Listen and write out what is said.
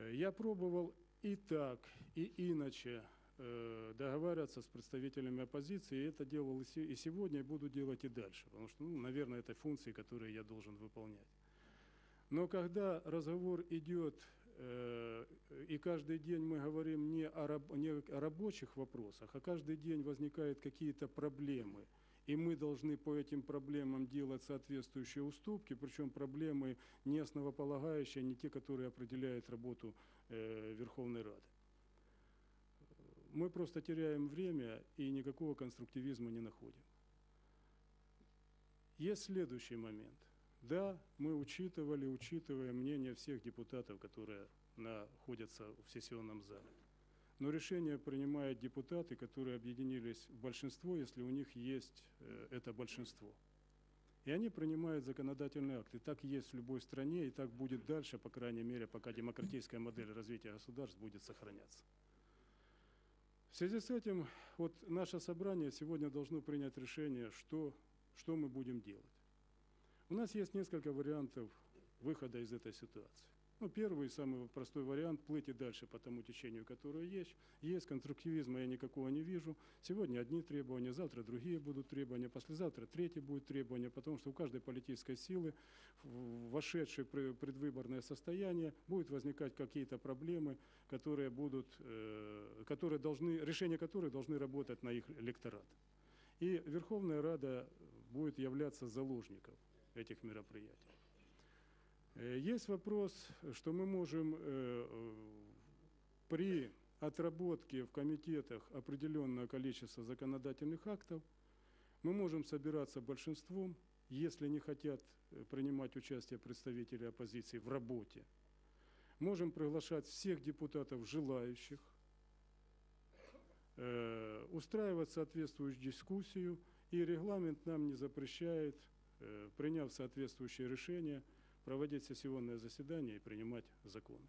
Э, Я пробовал и так, и иначе э, договариваться с представителями оппозиции, и это делал и се- и сегодня, и буду делать и дальше, потому что, ну, наверное, это функции, которые я должен выполнять. Но когда разговор идет, э, и каждый день мы говорим не о рабочих вопросах, а каждый день возникают какие-то проблемы, и мы должны по этим проблемам делать соответствующие уступки, причем проблемы не основополагающие, не те, которые определяют работу э, Верховной Рады. Мы просто теряем время и никакого конструктивизма не находим. Есть следующий момент. Да, мы учитывали, учитывая мнение всех депутатов, которые находятся в сессионном зале. Но решения принимают депутаты, которые объединились в большинство, если у них есть э, это большинство. И они принимают законодательные акты. Так есть в любой стране, и так будет дальше, по крайней мере, пока демократическая модель развития государств будет сохраняться. В связи с этим, вот наше собрание сегодня должно принять решение, что, что мы будем делать. У нас есть несколько вариантов выхода из этой ситуации. Ну, первый, самый простой вариант – плыть и дальше по тому течению, которое есть. Есть, конструктивизма я никакого не вижу. Сегодня одни требования, завтра другие будут требования, послезавтра третье будет требование, потому что у каждой политической силы, вошедшей в пре- предвыборное состояние, будут возникать какие-то проблемы, которые будут, э, которые должны, решения которых должны работать на их электорат. И Верховная Рада будет являться заложником этих мероприятий. Э, Есть вопрос, что мы можем э, при отработке в комитетах определенное количество законодательных актов, мы можем собираться большинством, если не хотят э, принимать участие представители оппозиции в работе. Можем приглашать всех депутатов желающих, устраивать соответствующую дискуссию, и регламент нам не запрещает, приняв соответствующее решение, проводить сессионное заседание и принимать законы.